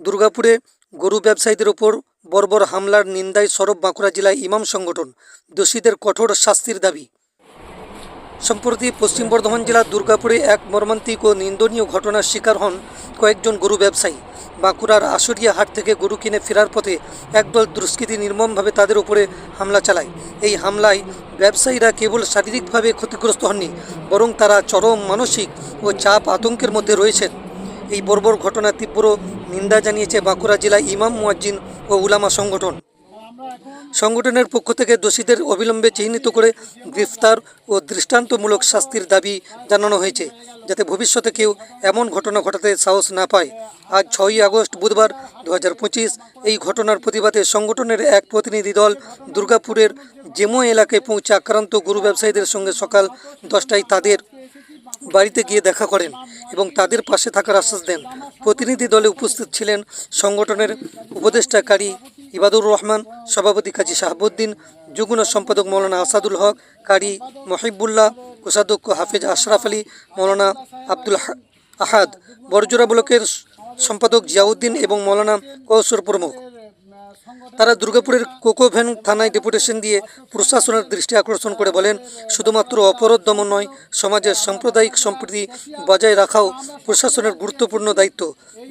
দুর্গাপুরে গরু ব্যবসায়ীদের ওপর বর্বর হামলার নিন্দায় সরব বাঁকুড়া জেলায় ইমাম সংগঠন, দোষীদের কঠোর শাস্তির দাবি। সম্প্রতি পশ্চিম বর্ধমান জেলার দুর্গাপুরে এক মর্মান্তিক ও নিন্দনীয় ঘটনার শিকার হন কয়েকজন গরু ব্যবসায়ী। বাঁকুড়ার আশুরিয়া হাট থেকে গরু কিনে ফেরার পথে একদল দুষ্কৃতী নির্মমভাবে তাদের উপরে হামলা চালায়। এই হামলায় ব্যবসায়ীরা কেবল শারীরিকভাবে ক্ষতিগ্রস্ত হননি, বরং তারা চরম মানসিক ও চাপ আতঙ্কের মধ্যে রয়েছেন। এই বর্বর ঘটনার তীব্র নিন্দা জানিয়েছে বাঁকুড়া জেলা ইমাম, মুয়াজ্জিন ও উলামা সংগঠন। সংগঠনের পক্ষ থেকে দোষীদের অবিলম্বে চিহ্নিত করে গ্রেফতার ও দৃষ্টান্তমূলক শাস্তির দাবি জানানো হয়েছে, যাতে ভবিষ্যতে কেউ এমন ঘটনা ঘটাতে সাহস না পায়। আজ ছয়ই আগস্ট বুধবার দু হাজার পঁচিশ, এই ঘটনার প্রতিবাদে সংগঠনের এক প্রতিনিধি দল দুর্গাপুরের জেমো এলাকায় পৌঁছে আক্রান্ত গরু ব্যবসায়ীদের সঙ্গে সকাল দশটায় তাদের বাড়িতে গিয়ে দেখা করেন এবং তাদের পাশে থাকার আশ্বাস দেন। প্রতিনিধি দলে উপস্থিত ছিলেন সংগঠনের উপদেষ্টাকারী ইবাদুর রহমান, সভাপতি কাজী শাহাবুদ্দিন যুগ্ম সম্পাদক মৌলানা আসাদুল হক, কারি মহিবুল্লাহ, কোষাধ্যক্ষ হাফিজ আশরাফ আলী, মৌলানা আব্দুল আহাদ বরজোড়া ব্লকের সম্পাদক জিয়াউদ্দিন এবং মৌলানা কৌসর প্রমুখ। তারা দুর্গাপুরের কোকোভ্যান থানায় ডেপুটেশন দিয়ে প্রশাসনের দৃষ্টি আকর্ষণ করে বলেন, শুধুমাত্র অপরাধ দমন নয়, সমাজের সাম্প্রদায়িক সম্প্রীতি বজায় রাখাও প্রশাসনের গুরুত্বপূর্ণ দায়িত্ব।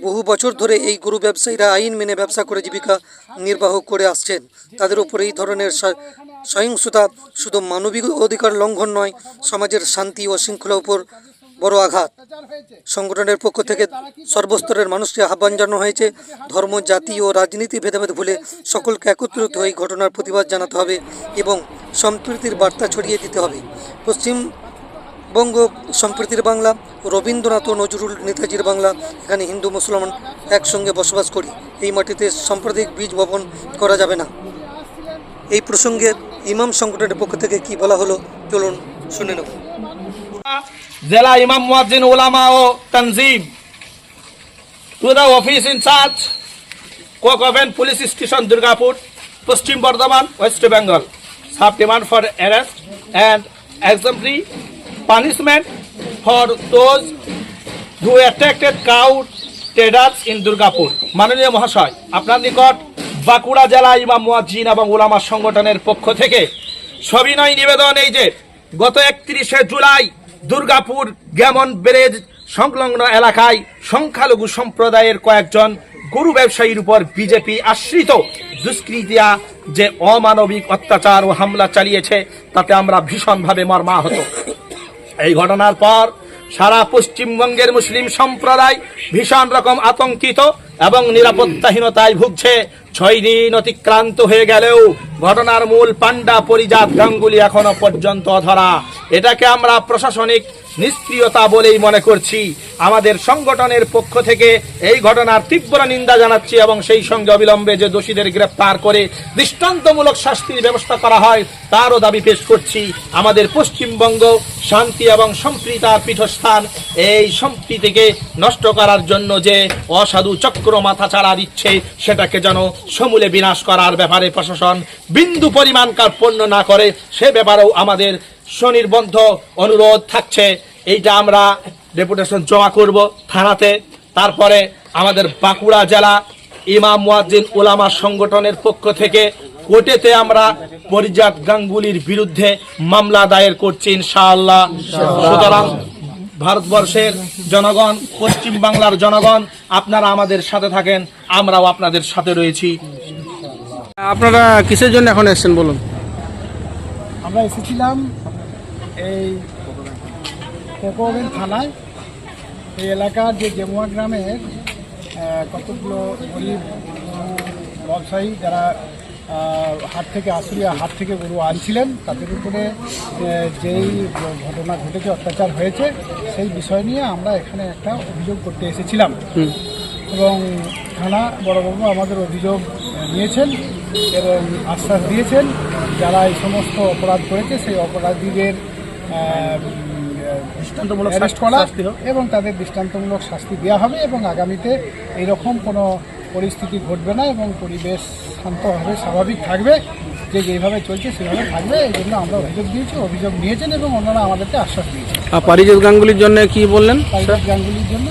বহু বছর ধরে এই গরু ব্যবসায়ীরা আইন মেনে ব্যবসা করে জীবিকা নির্বাহ করে আসছেন। তাদের উপর এই ধরনের সহিংসতা শুধু মানবিক অধিকার লঙ্ঘন নয়, সমাজের শান্তি ও শৃঙ্খলার উপর বড় আঘাত। সংগঠনের পক্ষ থেকে সর্বস্তরের মানুষকে আহ্বান জানানো হয়েছে। ধর্ম জাতি ও রাজনীতি ভেদাভেদ ভুলে সকলকে একত্রিত হয়ে ঘটনার প্রতিবাদ জানাতে হবে এবং সম্প্রীতির বার্তা ছড়িয়ে দিতে হবে। পশ্চিমবঙ্গ সম্প্রীতির বাংলা রবীন্দ্রনাথ ও নজরুল নেতাজির বাংলা এখানে হিন্দু মুসলমান একসঙ্গে বসবাস করি। এই মাটিতে সাম্প্রদায়িক বীজ বপন করা যাবে না। এই প্রসঙ্গে ইমাম সংগঠনের পক্ষ থেকে কি বলা হলো চলুন শুনে নেব। জেলা ইমাম মুয়াজ্জিন উলামা ও তনজিম। To the office in charge coke oven police station Durgapur Paschim Bardhaman west Bengal sub demand for arrest and exemplary punishment for those who attracted cow traders in Durgapur মাননীয় মহাশয়, আপনার নিকট বাঁকুড়া জেলা ইমাম মুয়াজ্জিন এবং উলামা সংগঠনের পক্ষ থেকে সবিনয় নিবেদন এই যে, গত একত্রিশে জুলাই দুর্গাপুর গ্যামন ব্যারেজ সংলগ্ন এলাকায় সংখ্যালঘু সম্প্রদায়ের কয়েকজন গরু ব্যবসায়ীর উপর বিজেপি আশ্রিত দুষ্কৃতিয়া যে অমানবিক অত্যাচার ও হামলা চালিয়েছে, তাতে আমরা ভীষণভাবে মর্মাহত। এই ঘটনার পর সারা পশ্চিমবঙ্গের মুসলিম সম্প্রদায় ভীষণ রকম আতঙ্কিত এবং নিরাপত্তাহীনতায় ভুগছে ছয় দিন অতিক্রান্ত হয়ে গেলেও ঘটনার মূল পান্ডা পরিজাত গাঙ্গুলি এখনও পর্যন্ত ধরা। এটাকে আমরা প্রশাসনিক নিষ্ক্রিয়তা বলেই মনে করছি। আমাদের সংগঠনের পক্ষ থেকে এই ঘটনার তীব্র নিন্দা জানাচ্ছি এবং সেই সঙ্গে অবিলম্বে যে দোষীদের গ্রেপ্তার করে দৃষ্টান্তমূলক শাস্তির ব্যবস্থা করা হয়, তারও দাবি পেশ করছি। আমাদের পশ্চিমবঙ্গ শান্তি এবং সম্প্রীতার পীঠস্থান এই সম্প্রীতিকে নষ্ট করার জন্য যে অসাধু চক্র মাথা চাড়া দিচ্ছে, সেটাকে যেন সমূলে বিনাশ করার ব্যাপারে প্রশাসন বিন্দু পরিমাণ কার্পণ্য না করে, সে ব্যাপারেও আমাদের স্বনির্বন্ধ অনুরোধ থাকছে। এইটা আমরা ডেপুটেশন জমা করব থানাতে। তারপরে আমাদের বাঁকুড়া জেলা ইমাম মুয়াজ্জিন ওলামা সংগঠনের পক্ষ থেকে কোর্টেতে আমরা পরিজাত গাঙ্গুলির বিরুদ্ধে মামলা দায়ের করছি ইনশাআল্লাহ। সুতরাং ভারতবর্ষের জনগণ পশ্চিম বাংলার জনগণ আপনারা আমাদের সাথে থাকেন আমরাও আপনাদের সাথে রয়েছি। আপনারা কিসের জন্য এখন এসেছেন বলুন? আমরা এসেছিলাম এই কোকোবেন থানায়। এই এলাকার যে জেমুয়া গ্রামের কতগুলো গরিব ব্যবসায়ী যারা হাট থেকে আশুলিয়া হাট থেকে গরু আনছিলেন। তাদের উপরে যেই ঘটনা ঘটেছে অত্যাচার হয়েছে সেই বিষয় নিয়ে আমরা এখানে একটা অভিযোগ করতে এসেছিলাম। এবং থানা বড়বাবু আমাদের অভিযোগ নিয়েছেন এবং আশ্বাস দিয়েছেন যারা এই সমস্ত অপরাধ করেছে সেই অপরাধীদের দৃষ্টান্তমূলক করা এবং তাদের দৃষ্টান্তমূলক শাস্তি দেওয়া হবে এবং আগামীতে এইরকম কোনো পরিস্থিতি ঘটবে না এবং পরিবেশ শান্তভাবে স্বাভাবিক থাকবে যে যেভাবে চলছে সেভাবে থাকবে এই জন্য আমরা অভিযোগ দিয়েছি অভিযোগ নিয়েছেন এবং ওনারা আমাদেরকে আশ্বাস দিয়েছেন। আর পারিজাত গাঙ্গুলির জন্য কি বললেন পারিজাত গাঙ্গুলির জন্য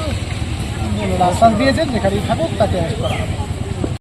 আশ্বাস দিয়েছেন যেখানেই থাকুক তাকে করা হবে।